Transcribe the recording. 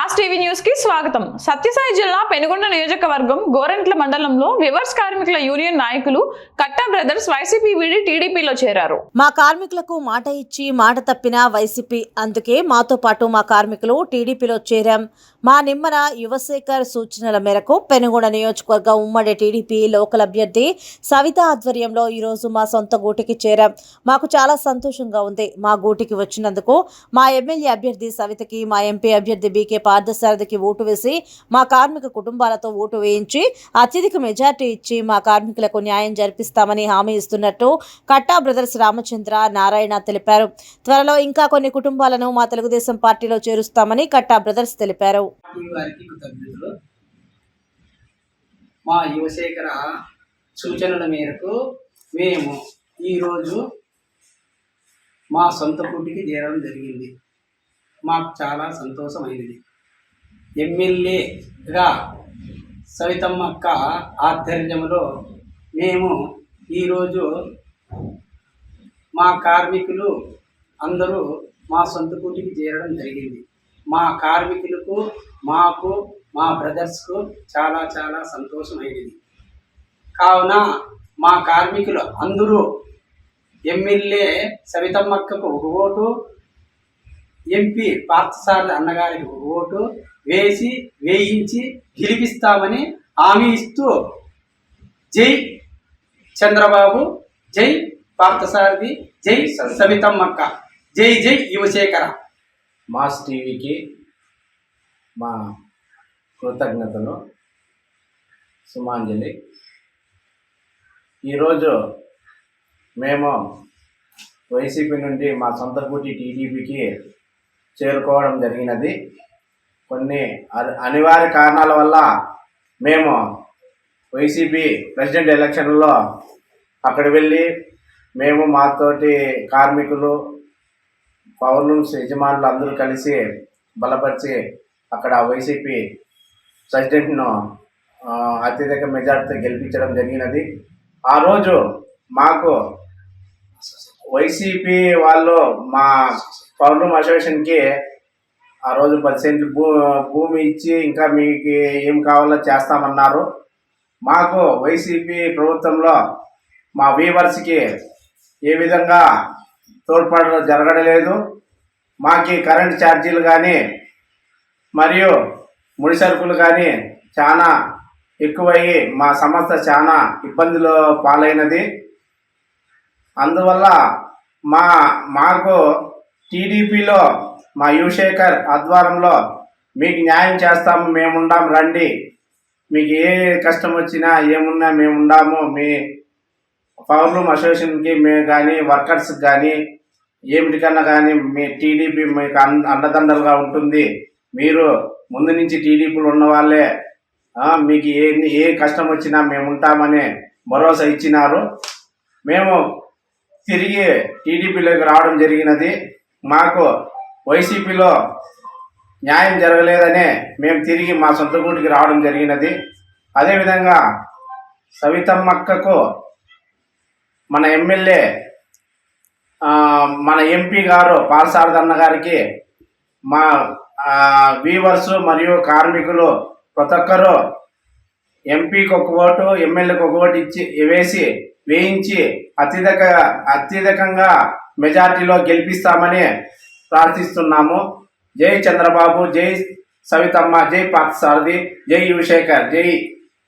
Mass TV న్యూస్కి స్వాగతం. సత్యసాయి జిల్లా పెనుగొండ నియోజకవర్గం గోరెంట్ల మండలంలో వివర్స్ కార్మికుల యూనియన్ నాయకులు కట్టా బ్రదర్స్ వైసీపీ వీడి టీడీపీలో చేరారు. మా కార్మికులకు మాట ఇచ్చి మాట తప్పిన వైసీపీ అందుకే మాతో పాటు మా కార్మికులు టీడీపీలో చేరాం. మా నిమ్మన యువశేఖర్ సూచనల మేరకు పెనుగొండ నియోజకవర్గం ఉమ్మడి టీడీపీ లోకల్ అభ్యర్థి సవిత ఆధ్వర్యంలో ఈరోజు మా సొంత గూటికి చేరాం. మాకు చాలా సంతోషంగా ఉంది మా గూటికి వచ్చినందుకు. మా ఎమ్మెల్యే అభ్యర్థి సవితకి మా ఎంపీ అభ్యర్థి బీకే పార్థసారథికి ఓటు వేసి మా కార్మిక కుటుంబాలతో ఓటు వేయించి అత్యధిక మెజార్టీ ఇచ్చి మా కార్మికులకు న్యాయం జరిపిస్తామని హామీ ఇస్తున్నట్టు కట్టా బ్రదర్స్ రామచంద్ర నారాయణ తెలిపారు. త్వరలో ఇంకా కొన్ని కుటుంబాలను మా తెలుగుదేశం పార్టీలో చేరుస్తామని కట్టా బ్రదర్స్ తెలిపారు. మా యువశేఖర సూచనల మేరకు మేము ఈరోజు మా సొంత పుట్టికి చేరడం జరిగింది. మాకు చాలా సంతోషమైనది. ఎమ్మెల్యేగా సవితమ్మక్క ఆధ్వర్యంలో మేము ఈరోజు మా కార్మికులు అందరూ మా సొంత కూటికి చేరడం జరిగింది. మా కార్మికులకు మాకు మా బ్రదర్స్కు చాలా చాలా సంతోషమైనది కావున మా కార్మికులు అందరూ ఎమ్మెల్యే సవితమ్మక్కకు ఒక ఓటు ఎంపీ పార్థసారథి అన్నగారికి ఒక ఓటు వేసి వేయించి గెలిపిస్తామని హామీ ఇస్తూ జై చంద్రబాబు జై పార్థసారథి జై సవితమ్మక్క జై జై యువశేఖర. మాస్ టీవీకి మా కృతజ్ఞతలు సుమాంజలి. ఈరోజు మేము వైసీపీ నుండి మా సొంత పూటి టీడీపీకి చేరుకోవడం జరిగినది. కొన్ని అనివార్య కారణాల వల్ల మేము వైసీపీ ప్రెసిడెంట్ ఎలక్షన్లో అక్కడ వెళ్ళి మేము మాతోటి కార్మికులు పౌర్ణమ్స్ యజమానులు అందరూ కలిసి బలపరిచి అక్కడ వైసీపీ ప్రెసిడెంట్ను అత్యధిక మెజార్టీతో గెలిపించడం జరిగినది. ఆ రోజు మాకు వైసీపీ వాళ్ళు మా పౌర్ణం అసోసియేషన్కి ఆ రోజు పది సెంట్లు భూ భూమి ఇచ్చి ఇంకా మీకు ఏం కావాలో చేస్తామన్నారు. మాకు వైసీపీ ప్రభుత్వంలో మా వీవర్స్కి ఏ విధంగా తోడ్పడడం జరగడలేదు. మాకి కరెంట్ ఛార్జీలు కానీ మరియు ముడి సరుకులు కానీ చాలా ఎక్కువయ్యి మా సంస్థ చాలా ఇబ్బందులు పాలైనది. అందువల్ల మా మాకు టీడీపీలో మా యువశేఖర్ ఆధ్వర్యంలో మీకు న్యాయం చేస్తాము మేముండాం రండి. మీకు ఏ కష్టం వచ్చినా ఏమున్నా మేముండాము. మీ పవర్లూమ్ అసోసియేషన్కి మేము కానీ వర్కర్స్కి కానీ ఏమిటికన్నా కానీ మీ టీడీపీ మీకు అన్ అండదండలుగా ఉంటుంది. మీరు ముందు నుంచి టీడీపీలో ఉన్న వాళ్ళే. మీకు ఏ ఏ కష్టం వచ్చినా మేము ఉంటామని భరోసా ఇచ్చినారు. మేము తిరిగి టీడీపీలోకి రావడం జరిగినది. మాకు వైసీపీలో న్యాయం జరగలేదనే మేము తిరిగి మా సొంత గూటికి రావడం జరిగినది. అదేవిధంగా సవితమ్మక్కకు మన ఎమ్మెల్యే మన ఎంపీ గారు పాలసారదన్న గారికి మా వీవర్స్ మరియు కార్మికులు ప్రతి ఒక్కరూ ఎంపీకి ఒక ఓటు ఎమ్మెల్యేకి ఒక ఓటు ఇచ్చి వేసి వేయించి అత్యధిక అత్యధికంగా మెజార్టీలో గెలిపిస్తామని ప్రార్థిస్తున్నాము. జై చంద్రబాబు జై సవితమ్మ జై పార్థసారథి జై యువశేఖర్ జై